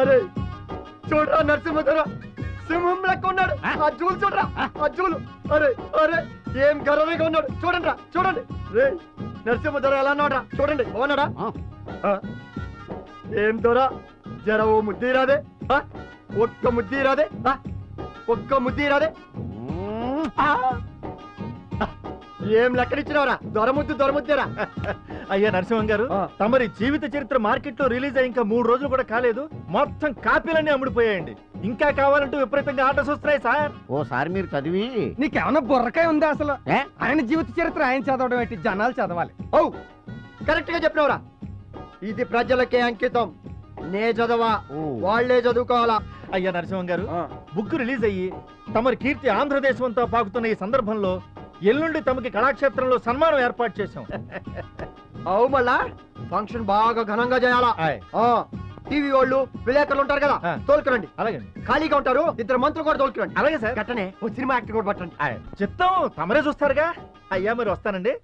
అరే చూడరా నరసింహధర. సింహం లెక్క ఉన్నాడు ఆ జూలు చూడరా? ఆ? జూలు. అరే అరే ఏం గర్వంగా ఉన్నాడు. చూడండి రా చూడండి. రే నరసింహధర ఎలా ఉన్నాడు చూడండి బాగున్నాడా? ఆ. ఏం దొరా? జర ఓ ముద్ది రాదే? ఒక్క ముద్ది రాదే? ఒక్క ముద్ది రాదే. ఏం లెక్కనిచ్చినవరా దొరముద్దు దొరముద్దేరా? అయ్యా నరసింహం గారు. తమరి జీవిత చరిత్ర మార్కెట్లో రిలీజ్ అయ్యి ఇంకా మూడు రోజులు కూడా కాలేదు. మొత్తం కాపీలన్నీ అమ్ముడిపోయాయండి. ఇంకా కావాలంటూ విపరీతంగా ఆటోస్ వస్తున్నాయి సార్. ఓసారి మీరు చదివి. నీకేమన్నా బుర్రకాయ ఉందా అసలు? ఆయన జీవిత చరిత్ర ఆయన చదవడం ఏంటి? జనాలు చదవాలి. ఓ కరెక్ట్గా చెప్పినవరా? ఇది ప్రజలకే అంకితం. నే చదవా ఓ. వాళ్ళే చదువుకోవాలా? అయ్యా నరసింహం గారు బుక్ రిలీజ్ అయ్యి తమరి కీర్తి ఆంధ్రదేశం అంతా పాకుతున్న ఈ సందర్భంలో ఎల్లుండి తమకి కళాక్షేత్రంలో సన్మానం ఏర్పాటు చేశాం. అవు మళ్ళా ఫంక్షన్ బాగా ఘనంగా చేయాలా? టీవీ వాళ్ళు విలేకరులు ఉంటారు కదా. తోలుకురండి. అలాగే. ఖాళీగా ఉంటారు ఇద్దరు మంత్రులు కూడా తోలుకురండి. అలాగే సార్. గట్టనే ఓ సినిమా యాక్టర్ కూడా పట్టండి. చిత్తం తమరే చూస్తారుగా? అయ్యా మరి వస్తానండి.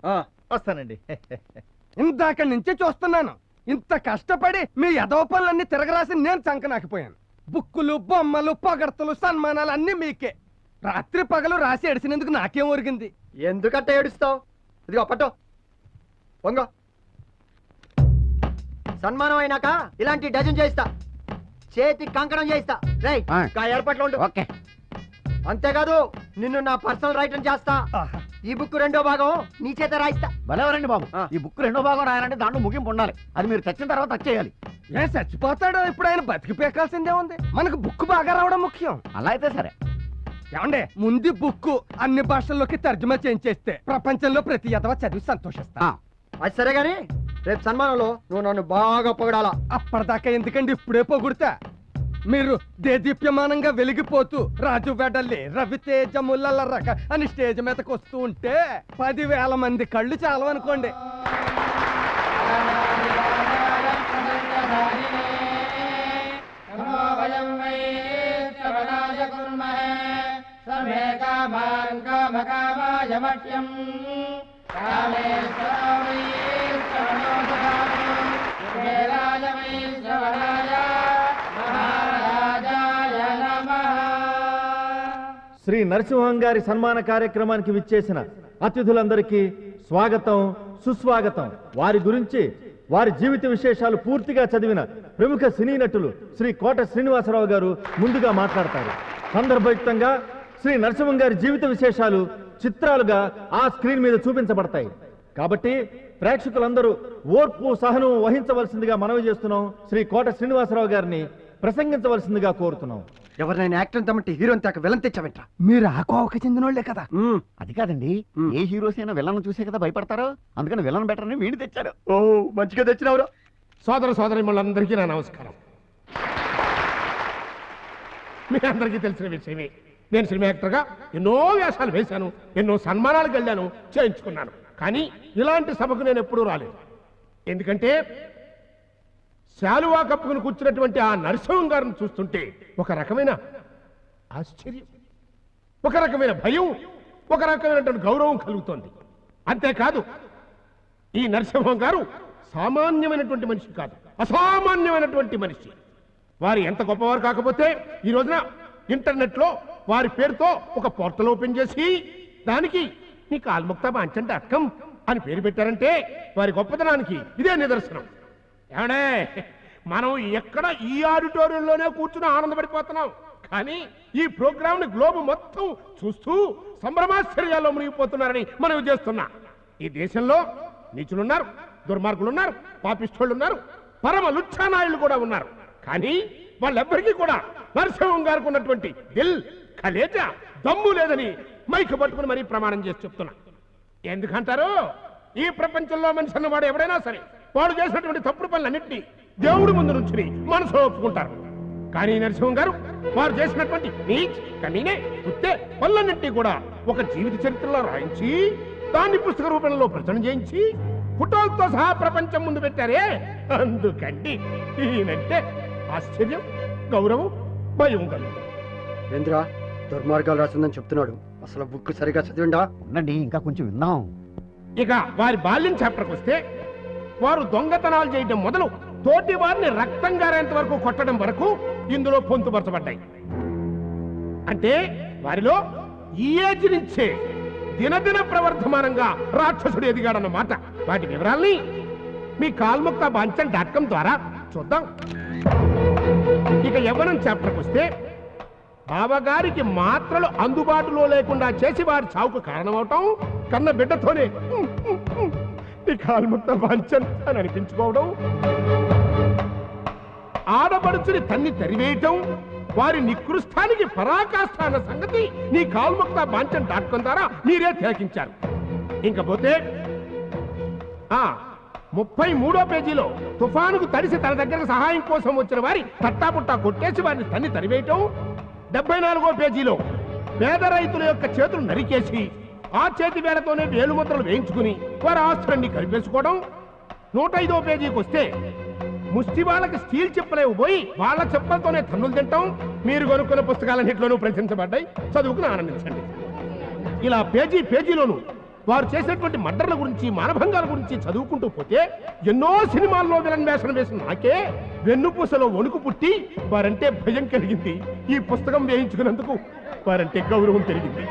వస్తానండి. ఇందాక నుంచే చూస్తున్నాను. ఇంత కష్టపడి మీ ఎదవ పనులన్నీ తిరగరాసి నేను చంకనాకిపోయాను. బుక్కులు బొమ్మలు పొగడ్తలు సన్మానాలు అన్నీ మీకే. రాత్రి పగలు రాసి ఎడిసినందుకు నాకేం ఒరిగింది? ఎందుకంటే ఏడుస్తావు? ఇదిగో పట్టు. వంగ సన్మానం అయినాక ఇలాంటి డజన్ చేయిస్తా చేతి కంకణం చేయిస్తా రేయ్ ఆ. ఏర్పాట్లు ఉండు. ఓకే. అంతేకాదు నిన్ను నా పర్సనల్ రైటర్ చేస్తా. ఈ బుక్ రెండో భాగం నీ చేత రాయిస్తా. భలేవరండి బాబు. ఆ. ఈ బుక్ రెండో భాగం రాయాలంటే దాంట్లో ముగింపు ఉండాలి. అది మీరు చచ్చిన తర్వాత వచ్చేయాలి ఏ చచ్చిపోతాడో ఇప్పుడు ఆయన బతికి పేకాల్సిందే ఉంది. మనకు బుక్ బాగా రావడం ముఖ్యం. అలా అయితే సరే. ఏమండే? ముందు బుక్ అన్ని భాషల్లోకి తర్జుమా చేయించేస్తే ప్రపంచంలో ప్రతి ఎదవ చదివి సంతోషిస్తా. అది సరే గాని రేపు సన్మానంలో నువ్వు నన్ను బాగా పొగడాలా. అప్పటిదాకా ఎందుకండి ఇప్పుడే పొగుడుతా? మీరు దేదీప్యమానంగా వెలిగిపోతూ రాజు వెడల్లి రవితేజముల రక అని స్టేజ్ మీదకి వస్తూ ఉంటే పదివేల మంది కళ్ళు చాలవనుకోండి. శ్రీ నరసింహం గారి సన్మాన కార్యక్రమానికి విచ్చేసిన అతిథులందరికీ స్వాగతం సుస్వాగతం. వారి గురించి వారి జీవిత విశేషాలు పూర్తిగా చదివిన ప్రముఖ సినీ నటులు శ్రీ కోట శ్రీనివాసరావు గారు ముందుగా మాట్లాడతారు. సందర్భయుక్తంగా శ్రీ నరసింహం గారి జీవిత విశేషాలు చిత్రాలుగా ఆ స్క్రీన్ మీద చూపించబడతాయి. కాబట్టి ప్రేక్షకులందరూ ఓర్పు సహనం వహించవలసిందిగా మనవి చేస్తున్నాం. శ్రీ కోట శ్రీనివాసరావు గారిని ప్రసంగించవలసిందిగా కోరుతున్నాం. ఎవరినైనా యాక్టర్ తమ్మంటే హీరోని తగ్గ విలన్ తెచ్చావంట మీరు ఆ కోవకి చెందినోళ్ళే కదా. అది కాదండి. ఏ హీరోస్ అయినా విలన్ చూసే కదా భయపడతారు. అందుకని విలన్ బెటర్ అని వీడి తెచ్చారు. ఓ మంచిగా తెచ్చినావురా. సోదర సోదరిమణులందరికీ నా నమస్కారం. మీ అందరికీ తెలిసిన విషయమే. నేను సినిమా యాక్టర్గా ఎన్నో వేషాలు వేశాను ఎన్నో సన్మానాలకు వెళ్ళాను చేయించుకున్నాను. కానీ ఇలాంటి సభకు నేను ఎప్పుడూ రాలేదు. ఎందుకంటే శాలువా కప్పుకుని కూర్చున్నటువంటి ఆ నరసింహం గారిని చూస్తుంటే ఒక రకమైన ఆశ్చర్యం ఒక రకమైన భయం ఒక రకమైనటువంటి గౌరవం కలుగుతోంది. అంతేకాదు ఈ నరసింహం గారు సామాన్యమైనటువంటి మనిషి కాదు అసామాన్యమైనటువంటి మనిషి. వారు ఎంత గొప్పవారు కాకపోతే ఈ రోజున ఇంటర్నెట్లో వారి పేరుతో ఒక పోర్టల్ ఓపెన్ చేసి దానికి నీ కాల్ముక్త బాంచంటే అక్కం అని పేరు పెట్టారంటే వారి గొప్పతనానికి ఇదే నిదర్శనం. ఏమండే మనం ఎక్కడ ఈ ఆడిటోరియంలోనే కూర్చుని ఆనందపడిపోతున్నాం. కానీ ఈ ప్రోగ్రామ్ని గ్లోబ్ మొత్తం చూస్తూ సంభ్రమాశ్చర్యాల్లో మునిగిపోతున్నారని మనం చేస్తున్నా. ఈ దేశంలో నీచులున్నారు దుర్మార్గులున్నారు పాపిష్టోళ్ళున్నారు పరమ లుచ్చానాయులు కూడా ఉన్నారు. కానీ వాళ్ళెవ్వరికీ కూడా నరసింహం గారికి ఉన్నటువంటి దిల్ కలేజ దమ్ము లేదని మైకు పట్టుకుని మరీ ప్రమాణం చేసి చెప్తున్నా. ఎందుకంటారు? ఈ ప్రపంచంలో మనిషి అన్నవాడు ఎవడైనా సరే వాడు చేసినటువంటి తప్పుడు పనులన్నింటినీ దేవుడి ముందు నుంచి మనసులో ఒప్పుకుంటారు. కానీ నరసింహం గారు వారు చేసినటువంటి నీచ్ కమీనే కుత్తే పనులన్నింటినీ కూడా ఒక జీవిత చరిత్రలో రాయించి దాన్ని పుస్తక రూపంలో ప్రచురణ చేయించి ఫోటోలతో సహా ప్రపంచం ముందు పెట్టారే. అందుకండి ఈయనంటే ఆశ్చర్యం గౌరవం భయం కలుగుతుంది. దుర్మార్గాలు రాసిందని చెప్తున్నాడు. అసలు బుక్ సరిగా చదివిండా? ఉండండి ఇంకా కొంచెం విందాం. ఇక వారి బాల్యం చాప్టర్కి వస్తే వారు దొంగతనాలు చేయడం మొదలు తోటి వారిని రక్తం గారేంత వరకు కొట్టడం వరకు ఇందులో పొందుపరచబడ్డాయి అంటే వారిలో ఈ ఏజ్ నుంచే దినదిన ప్రవర్ధమానంగా రాక్షసుడు ఎదిగాడన్నమాట. వాటి వివరాల్ని మీ కాల్ముక్త బాంచన్ డాట్ కామ్ ద్వారా చూద్దాం. ఇక యవ్వనం చాప్టర్కి వస్తే బావగారికి మాత్రలు అందుబాటులో లేకుండా చేసి వారి చావుకు కారణమవటం కన్న బిడ్డతోనే ఈ కాల్ముక్త అని అనిపించుకోవడం. ఆడపడుచుని తన్ని తరివేయటం వారి నికృష్టానికి పరాకాష్ట అన్న సంగతి నీ కాల్ముక్త బాంచన్ డాట్ ద్వారా మీరే తిలకించారు. ఇంకపోతే ఆ ముప్పై మూడో పేజీలో తుఫానుకు తడిసి తన దగ్గరకు సహాయం కోసం వచ్చిన వారి తట్టాపుట్టా కొట్టేసి వారిని తన్ని తరివేయటం డెబ్బై నాలుగో పేజీలో పేద రైతుల యొక్క చేతులు నరికేసి ఆ చేతి వేలతోనే వేలుముద్రలు వేయించుకుని వారి ఆస్తులన్నీ కలిపేసుకోవడం నూట ఐదో పేజీకి వస్తే ముష్టి వాళ్ళకి స్టీల్ చెప్పలేవు పోయి వాళ్ళ చెప్పలతోనే తన్నులు తింటాం. మీరు కొనుక్కున్న పుస్తకాలన్నింటిలోనూ ప్రశంసపడ్డాయి చదువుకుని ఆనందించండి. ఇలా పేజీ పేజీలోనూ వారు చేసినటువంటి మర్డర్ల గురించి మానభంగాల గురించి చదువుకుంటూ పోతే ఎన్నో సినిమాల్లో విలన్ వేషం వేసిన నాకే వెన్నుపూసలో వణుకు పుట్టి వారంటే భయం కలిగింది. ఈ పుస్తకం వేయించుకున్నందుకు వారంటే గౌరవం పెరిగింది.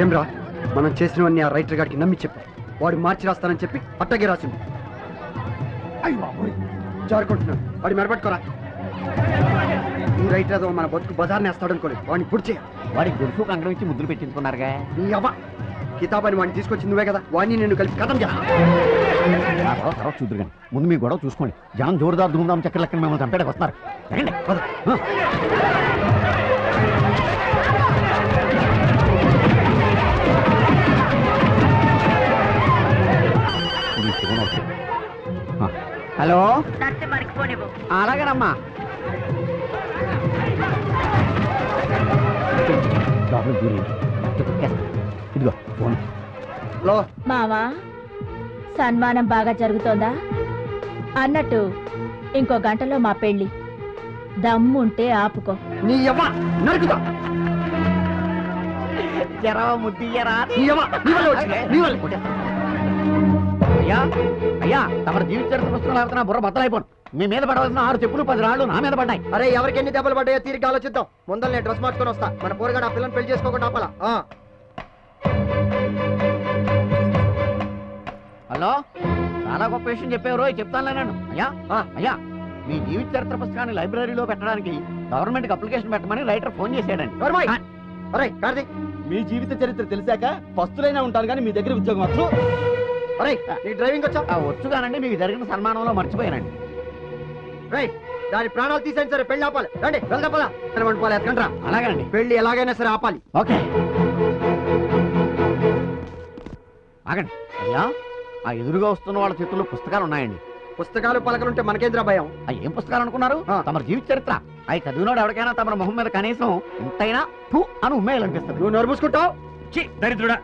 ఏం రా మనం చేసినవన్నీ ఆ రైటర్ గారికి నమ్మి చెప్పు. వాడు మార్చి రాస్తానని చెప్పి అట్టగే రాసింది. అయ్యి బాబోయ్. జారుకుంటున్నాడు వాడి మెరపట్టుకోరా ఈ రైటర్ ఏదో మన బతుకు బజార్ని వేస్తాడు అనుకోలేదు వాడిని పుడి చేయ వాడికి గొలుసు కంగడం ఇచ్చి ముద్దులు పెట్టించుకున్నారుగా. నీ అవ్వ కితాబని వాడిని తీసుకొచ్చి నువ్వే కదా వాడిని నేను కలిపి కథం చేస్తా తర్వాత చూద్దరు కానీ ముందు మీ గొడవ చూసుకోండి. జనం జోరుదారు ధూమ్ధాం చక్కెర లెక్కన మిమ్మల్ని చంపేటకు వస్తున్నారు. హలో? అలాగేనమ్మా. ఇదిగో ఫోన్ మావా సన్మానం బాగా జరుగుతోందా? అన్నట్టు ఇంకో గంటలో మా పెళ్ళి దమ్ముంటే ఆపుకో. నీ అవ్వ నరుకుతా. జరా ముద్దియరా నీ అవ్వ నీ వల్ల వచ్చింది, నీ వల్ల అయ్యా అయ్యా తమ జీవిత చరిత్ర పుస్తకం లేకపోతే నా బుర్ర బద్దలైపోను. మీ మీద పడవలసిన ఆరు చెప్పులు పది రాళ్ళు నా మీద పడ్డాయి. అరే ఎవరికి ఎన్ని దెబ్బలు పడ్డాయో తీరిక ఆలోచిద్దాం. ముందర నేను డ్రెస్ మార్చుకొని వస్తా. మన పోరగాడు ఆ పిల్లని పెళ్ళి చేసుకోకుండా ఆపాలా? ఆ. హలో? చాలా గొప్ప విషయం చెప్పావు రోయ్ చెప్తాను నేను అయ్యా ఆ. అయ్యా మీ జీవిత చరిత్ర పుస్తకాన్ని లైబ్రరీలో పెట్టడానికి గవర్నమెంట్ అప్లికేషన్ పెట్టమని రైటర్ ఫోన్ చేశాడండి? అరే కార్తీక్ మీ జీవిత చరిత్ర తెలిసాక పస్తులైనా ఉంటాను కానీ మీ దగ్గర ఉద్యోగం వచ్చు. అరే నీ డ్రైవింగ్ వచ్చా? ఆ వచ్చుగానండి మీకు జరిగిన సన్మానంలో మర్చిపోయానండి. రైట్ దాని ప్రాణాలు తీసేయండి సరే పెళ్ళి ఆపాలి. రండి వెళ్దాం పదా. అలాగేనండి. పెళ్ళి ఎలాగైనా సరే ఆపాలి. ఓకే. ఆగండి. అయ్యా ఆ ఎదురుగా వస్తున్న వాళ్ళ చేతుల్లో పుస్తకాలు ఉన్నాయండి. పుస్తకాలు పలకలుంటే మనకేంద్రా భయం? ఆ ఏం పుస్తకాలు అనుకున్నారు. తమ జీవిత చరిత్ర. అవి చదివినోడు ఎవరికైనా తమ మొహం మీద కనీసం ఇంతైనా టూ అని ఉమ్మేయాలనిపిస్తుంది. నువ్వు నోరు మూసుకుంటావు? ఛీ దరిద్రుడా.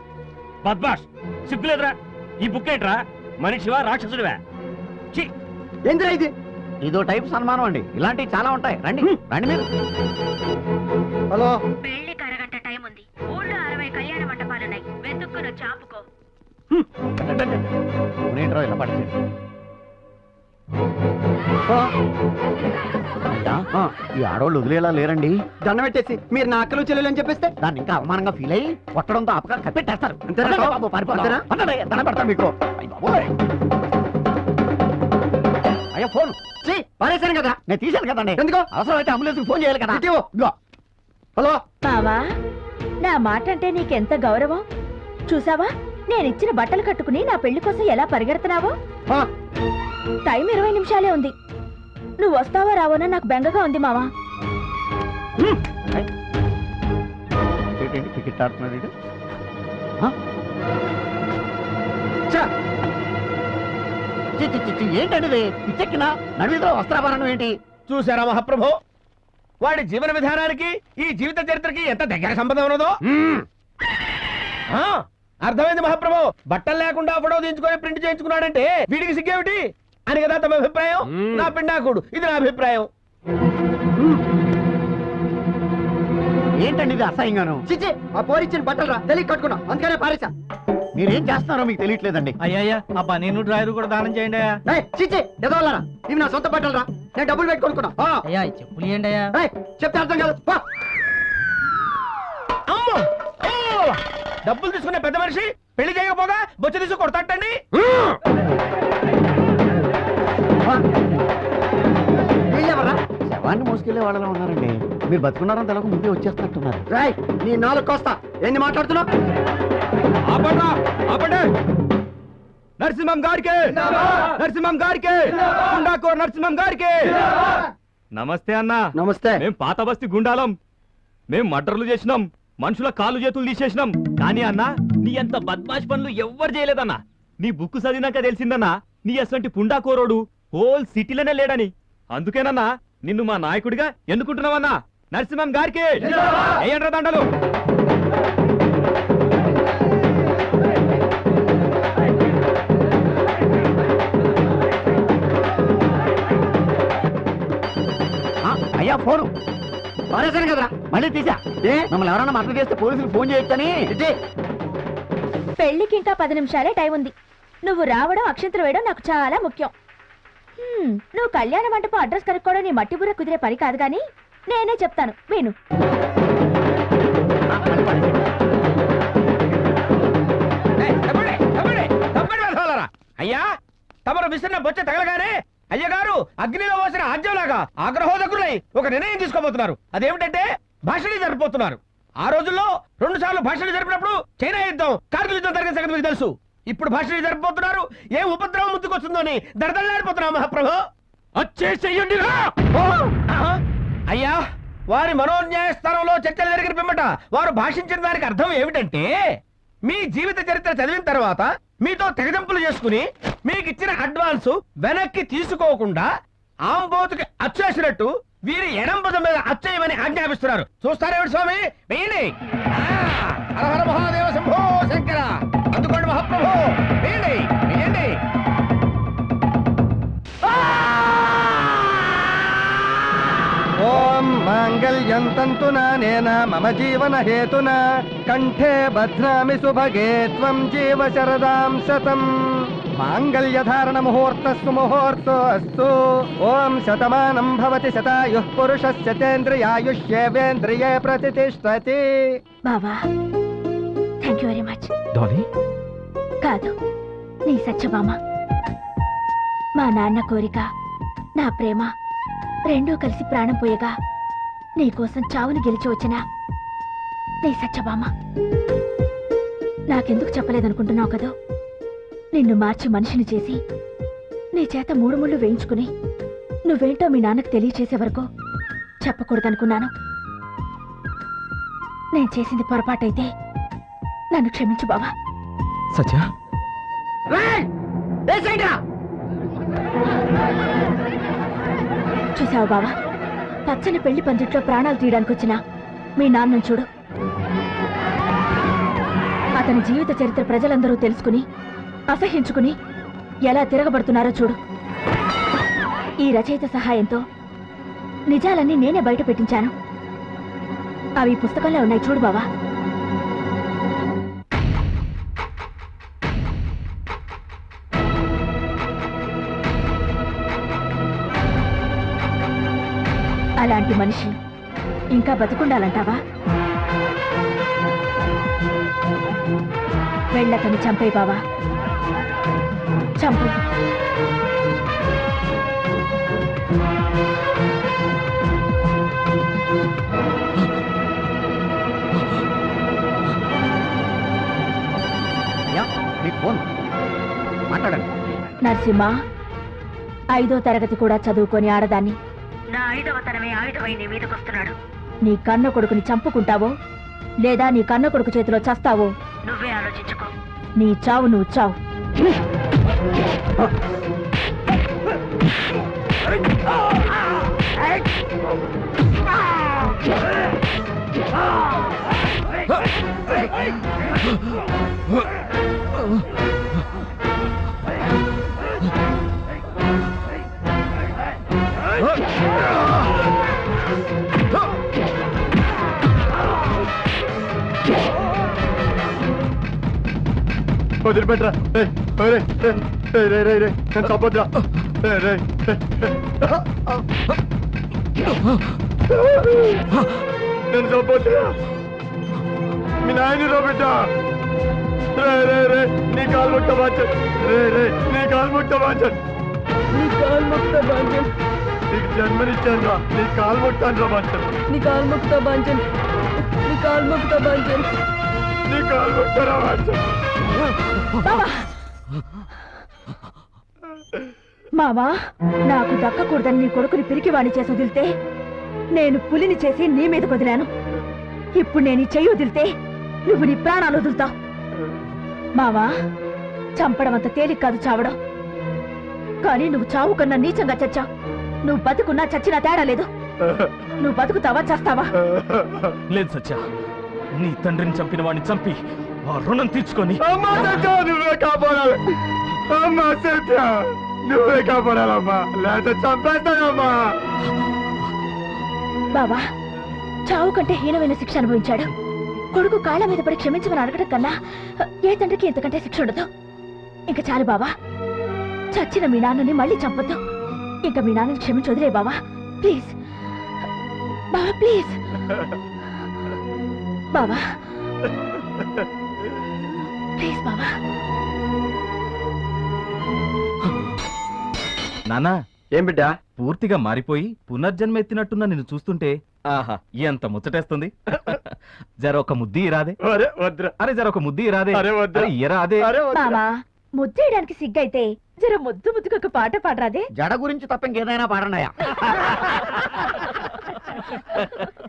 బద్మాష్ సిగ్గులేదురా. ఈ బుక్ ఏంట్రా? మనిషివా రాక్షసుడివా? ఛీ. ఏందిరా ఇది? ఇదో టైప్ సన్మానం అండి. ఇలాంటివి చాలా ఉంటాయి. రండి. రండి మీరు. హలో. పెళ్ళికి అరగంట టైం ఉంది. ఊళ్ళో అరవై కళ్యాణ మంటపాలున్నాయి. వెతుక్కును చాపుకో. ఇలా ఈ ఆడవాళ్ళు వదిలేలా లేరండి? దండం పెట్టేసి మీరు నా అక్కలు చెల్లెలు అని చెప్పేస్తే? దాన్ని ఇంకా అవమానంగా ఫీల్ అయ్యి కొట్టడంతో ఆపక కప్పెట్టేస్తారు. అంతేనా? బాబు, దండం పెడతాను మీకు. అయ్య ఫోన్. పారేశాను కదా. నేను తీశాను కదండి. ఎందుకు? అవసరం అయితే అంబులెన్స్ ఫోన్ చేయాలి కదా. ఇదిగో. హలో. మావా నా మాట అంటే నీకెంత గౌరవం? చూసావా? నేనిచ్చిన బట్టలు కట్టుకుని నా పెళ్ళి కోసం ఎలా పరిగెడుతున్నావో? టైం ఇరవై నిమిషాలే ఉంది. నువ్వు వస్తావా రావోనా నాకు బెంగగా ఉంది మావా. క్రికెట్ ఆడుతున్నాడు చి, చి, చి, చి, ఏంటండి ఇది పిచ్చెక్కిన నడువిలో వస్త్రాభరణం ఏంటి? చూసారా మహాప్రభు? వాడి జీవన విధానానికి ఈ జీవిత చరిత్రకి ఎంత దగ్గర సంబంధం ఉన్నదో? ఆ, అర్థమైంది మహాప్రభు? బట్టలు లేకుండా ఫోటో దించుకొని ప్రింట్ చేయించుకున్నాడంటే వీడికి సిగ్గేమిటి? అని కదా తమ అభిప్రాయం? నా పిండాకుడు ఇది నా అభిప్రాయం. ఏంటండి ఇది అసహ్యంగాను? చిచ్చి ఆ పోరిచ్చిన బట్టలు రా తెలియ కట్టుకున్నా అందుకనే పారేశా. మీరేం చేస్తున్నారో మీకు తెలియట్లేదండి. అయ్యా ఆ బనీను డ్రైవర్ కూడా దానం చేయండి అయ్యా. ఏయ్, చిచ్చి ఎదవాలరా ఇవి నా సొంత బట్టలు రా. నేను డబ్బులు పెట్టి కొనుక్కున్నా ఆ. అయ్యా చెప్పులు ఏంటి అయ్యా. చెప్తే అర్థం కాదు! డబ్బులు తీసుకునే పెద్ద మనిషి పెళ్ళి చేయకపోగా బొచ్చ తీసుకు కొడతాటండి? శవాన్ని మోసుకెళ్ళే వాళ్ళలో ఉన్నారండి. మీరు బతుకున్నారని తెలక ముందే వచ్చేస్తున్నట్టున్నారు. రేయ్, నీ నాలుగు కోస్తా. ఎన్ని మాట్లాడుతున్నావు? ఆపండి ఆపండి. నరసింహం గారికి. నరసింహం గారికి. గుండాకో నరసింహం గారికి. నమస్తే అన్న. నమస్తే. మేం పాత బస్తీ గుండాలం. మేం మర్డర్లు చేసినాం. మనుషుల కాళ్ళు చేతులు తీసేసినాం. కానీ అన్న నీ అంత బద్మాష్ పనులు ఎవ్వరు చేయలేదన్నా. నీ బుక్ చదివినాక తెలిసిందన్నా నీ అసంటి పుండాకోరోడు హోల్ సిటీలోనే లేడని. అందుకేనన్నా నిన్ను మా నాయకుడిగా ఎన్నుకుంటున్నావన్నా? నరసింహం గారికి వేయండ్రా దండలు? అయ్యా ఫోను. పారేశాను కదరా. మళ్ళీ తీసా? ఏ? మమ్మల్ని ఎవరైనా మద్దతు చేస్తే పోలీసులు ఫోన్ చేయొచ్చని. పెళ్ళికి ఇంకా పది నిమిషాలే టైం ఉంది. నువ్వు రావడం అక్షంతలు వేయడం నాకు చాలా ముఖ్యం. హ్మ్, నువ్వు కళ్యాణ మంటపం అడ్రస్ కనుక్కోవడం నీ మట్టి బుర్ర కుదిరే పని కాదు కానీ నేనే చెప్తాను. విను. అయ్యా తమరు విసిరిన బొచ్చ తగలగానే అయ్యగారు అగ్నిలో పోసిన ఆజ్యంలాగా ఆగ్రహోదకులై ఒక నిర్ణయం తీసుకోబోతున్నారు. అదేమిటంటే భాషలు జరిపోతున్నారు. ఆ రోజుల్లో రెండు సార్లు భాషలు జరిపినప్పుడు చైనా యుద్ధం కార్గిల్ యుద్ధం జరిగిన సంగతి మీకు తెలుసు. ఇప్పుడు భాషలు జరిపోతున్నారు ఏ ఉపద్రవం ముందుకొస్తుందో అని దడదల్లాడిపోతున్నా మహాప్రభు. వచ్చేసేయండి అయ్యా వారి మనోన్యాయ స్థానంలో చర్చలు జరిగిన పిమ్మట వారు భాషించిన దానికి అర్థం ఏమిటంటే మీ జీవిత చరిత్ర చదివిన తర్వాత మీతో తెగదెంపులు చేసుకుని మీకు ఇచ్చిన అడ్వాన్స్ వెనక్కి తీసుకోకుండా ఆంబోతుకి అచ్చేసినట్టు వీరి ఎడంబుజం మీద అచ్చేయమని ఆజ్ఞాపిస్తున్నారు. చూస్తారేమిటి స్వామి? హర హర మహాదేవ శంభో. మాంగళ్యం తంతునానేన మమ జీవన హేతున? కంఠే బధ్నామి సుభగే త్వం జీవ శరదాం శతం. మాంగళ్యధారణ ముహూర్తస్సు ముహూర్తో అస్తు ఓం శతమానం భవతి శతాయుః పురుషస్య తేంద్రియాయుష్యేవేంద్రియే ప్రతిష్టతి బావా thank you very much Dolly కాదు నీ సత్యభామ. మా నాన్న కోరిక నా ప్రేమ రెండూ కలిసి ప్రాణం పోయగా నీకోసం చావుని గెలిచి వచ్చిన. నీ సత్యభామ నాకెందుకు చెప్పలేదనుకుంటున్నావు కదూ? నిన్ను మార్చి మనిషిని చేసి నీ చేత మూడు ముళ్ళు వేయించుకుని నువ్వేంటో మీ నాన్నకు తెలియచేసే వరకు చెప్పకూడదనుకున్నాను. నేను చేసింది పొరపాటైతే నన్ను క్షమించు బావా. సత్య? చూసావు బావా? పచ్చని పెళ్ళి పందిట్లో ప్రాణాలు తీయడానికి వచ్చిన మీ నాన్నను చూడు. అతని జీవిత చరిత్ర ప్రజలందరూ తెలుసుకుని అసహించుకుని ఎలా తిరగబడుతున్నారో చూడు. ఈ రచయిత సహాయంతో నిజాలన్నీ నేనే బయట పెట్టించాను. అవి పుస్తకంలో ఉన్నాయి చూడు బావా. అలాంటి మనిషి ఇంకా బతికుండాలంటావా? వెళ్ళతని చంపే బావా. చంపు. అయ్యా మీకు ఫోన్. మాట్లాడండి. నరసింహ ఐదో తరగతి కూడా చదువుకొని ఆడదాన్ని. నీ కన్న కొడుకుని చంపుకుంటావో? లేదా నీ కన్న కొడుకు చేతిలో చస్తావో? నువ్వే ఆలోచించుకో. నీ చావు నువ్వు చావు. Ah! వదిలిపెట్టరా. చంపొద్దురా. నన్ను చంపొద్దురా. మీ నాయన బిడ్డ. రే రే రే నీ కాలు ముట్ట బాచన్ రే రే నీ కాలు ముట్ట బాచన్ నీ కాలు మొక్కుతా బాంచన్ నీకు జన్మనిచ్చాను రా నీ కాలు ముట్టాను రా బాచన్ నీ కాలు మొక్కుతా బాంచన్ నీ కాలు మొక్కుతా బాంచన్ మావా నాకు దక్కకూడదని నీ కొడుకుని పిరికివాణి చేసి వదిలితే నేను పులిని చేసి నీ మీద వదిలాను. ఇప్పుడు నేను చెయ్యి వదిలితే నువ్వు నీ ప్రాణాలు వదులుతావు. మావా చంపడం అంత తేలిక కాదు చావడం. కానీ నువ్వు చావు కన్నా నీచంగా చచ్చావు. నువ్వు బతుకున్నా చచ్చినా తేడా లేదు. నువ్వు బతుకుతావా చేస్తావా? లేదు సత్యా. నీ తండ్రిని చంపిన వాడిని చంపి ఆ రుణం తీర్చుకొని అమ్మా సత్య నువ్వే కాపాడాలి. అమ్మా సత్య నువ్వే కాపాడాలమ్మా. లేకపోతే చంపేస్తానమ్మా. బావా చావు కంటే హీనమైన శిక్ష అనుభవించాడు. కొడుకు కాళ్ళ మీద పడి క్షమించమని అడగడం కన్నా ఏ తండ్రికి ఎంతకంటే శిక్ష ఉండదు. ఇంకా చాలు బావా. చచ్చిన మీ నాన్నని మళ్ళీ చంపొద్దు. ఇంకా మీ నాన్నని క్షమించి వదిలే బావా. ప్లీజ్. బావా ప్లీజ్. బావా. ప్లీజ్ బావా. నానా. ఏం బిడ్డా? పూర్తిగా మారిపోయి పునర్జన్మ ఎత్తినట్టున్న నిన్ను చూస్తుంటే ఆహా. ఎంత ముచ్చటేస్తుంది. జర ఒక ముద్ది ఇరాదే. అరే వద్దురా. అరే జర ఒక ముద్ది ఇరాదే. అరే. అరే ఇరాదే. అరే వద్దురా. బావా ముద్దేయడానికి సిగ్గైతే జర ముద్దు ముద్దుకు ఒక పాట పాడరాదే. జడ గురించి తప్ప ఇంకేదైనా పాడండియా